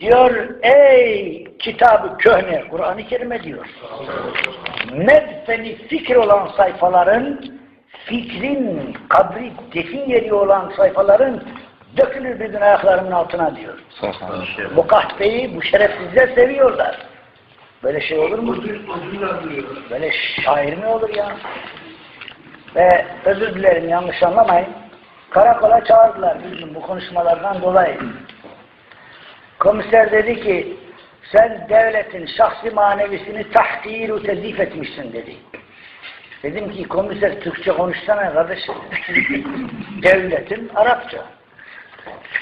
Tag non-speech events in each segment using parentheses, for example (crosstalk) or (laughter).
Diyor ey kitabı köhne, Kur'an-ı Kerim'e diyor. Medfeni fikir olan sayfaların, fikrin kabri defin yeri olan sayfaların dökülür bir gün ayaklarımın altına diyor. Bu kahpeyi, bu şerefsizler seviyorlar. Böyle şey olur mu? Böyle şair mi olur ya? Ve özür dilerim yanlış anlamayın. Karakola çağırdılar bizim bu konuşmalardan dolayı. Komiser dedi ki sen devletin şahsi manevisini tahkir tezif etmişsin dedi. Dedim ki komiser Türkçe konuşsana kardeşim. (laughs) devletin Arapça.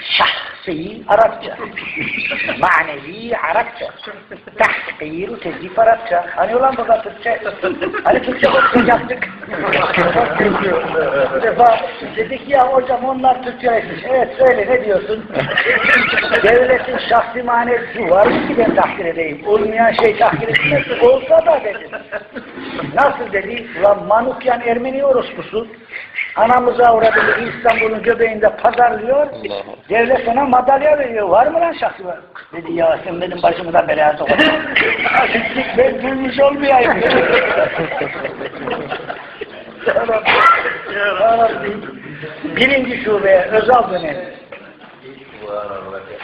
Şahsi Arapça. Manevi Arapça. Tahkir tezif Arapça. Hani ulan burada Türkçe? Hani Türkçe konuşacaktık? Defa dedik ya hocam onlar Türkçeleşmiş. Evet söyle ne diyorsun? Devletin şahsi manevisi var ki ben tahkir edeyim? Olmayan şey tahkir etmek olsa da dedim. Nasıl dedi? Ulan Manukyan Ermeni orospusu anamıza uğradığını İstanbul'un göbeğinde pazarlıyor. Devlet ona madalya veriyor. Var mı lan şahsi var? Dedi ya sen benim başımı da belaya sokma. (laughs) ben duymuş olmayayım. Ya Rabbi, ya Rabbi. Birinci şube Özal dönemi.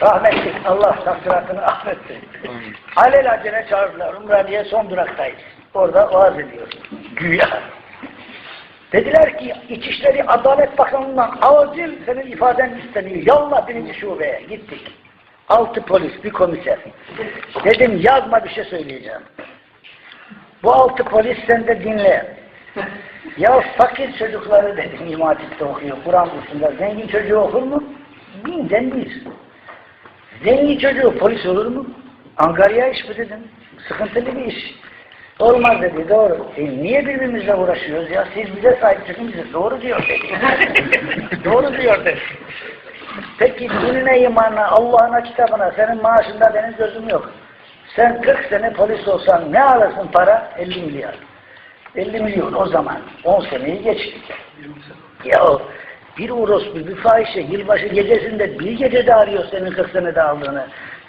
Rahmetli Allah takdiratını affetsin. Alelacele çağırdılar. Umraniye son duraktayız. Orada vaaz ediyor. Güya. Dediler ki İçişleri Adalet Bakanlığı'ndan acil senin ifaden isteniyor. Yallah birinci şubeye. Gittik. Altı polis, bir komiser. Dedim yazma bir şey söyleyeceğim. Bu altı polis sen de dinle. Ya fakir çocukları dedim İmam okuyor, Kur'an kursunda. Zengin çocuğu okur mu? Binden bir. Zengin çocuğu polis olur mu? Angarya iş bu dedim. Sıkıntılı bir iş. Olmaz dedi, doğru. E niye birbirimizle uğraşıyoruz ya? Siz bize sahip çıkın bize. Doğru diyor dedi. (laughs) doğru diyor dedi. Peki dinine, imanına, Allah'ına, kitabına, senin maaşında benim gözüm yok. Sen 40 sene polis olsan ne alırsın para? 50 milyar. 50 milyon o zaman. 10 seneyi geçtik. Ya bir orospu, bir fahişe yılbaşı gecesinde bir gecede arıyor senin 40 senede aldığını.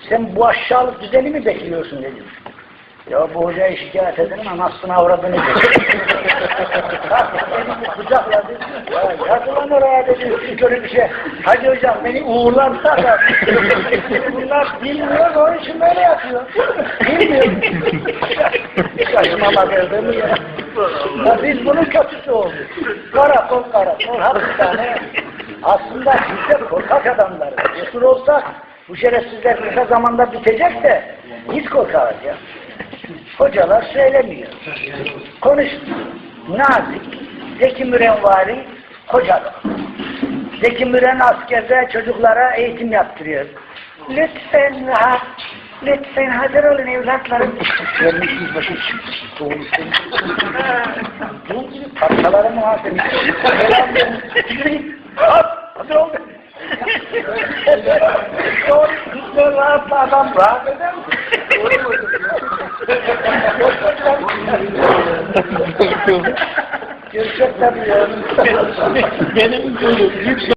Sen bu aşağılık düzeni mi bekliyorsun dedim. Ya bu hocayı şikayet edelim anasını avradını Beni kucakladı. Ya yazılan oraya dedi. Şöyle bir şey. Hadi hocam beni uğurlarsa da. Bunlar bilmiyor onun için böyle yapıyor. Bilmiyor. Şaşmama geldi mi ya? ya? Biz bunun kötüsü olduk. Karakol karakol hapishane. Aslında biz de korkak adamlarız. Cesur olsak bu şerefsizler kısa zamanda bitecek de biz korkarız ya. Hocalar söylemiyor. Konuş nazik, Zeki Mürenvari hocalar. Zeki Müren askerde çocuklara eğitim yaptırıyor. Lütfen rahat, lütfen hazır olun evlatlarım. Görmüş yüzbaşı doğrusun. Bunun gibi. Selam verin. Hop, hazır olun. Doğru, güzel, rahatlı adam rahat eder mi? Gerçek tabii ya. Benim yüksek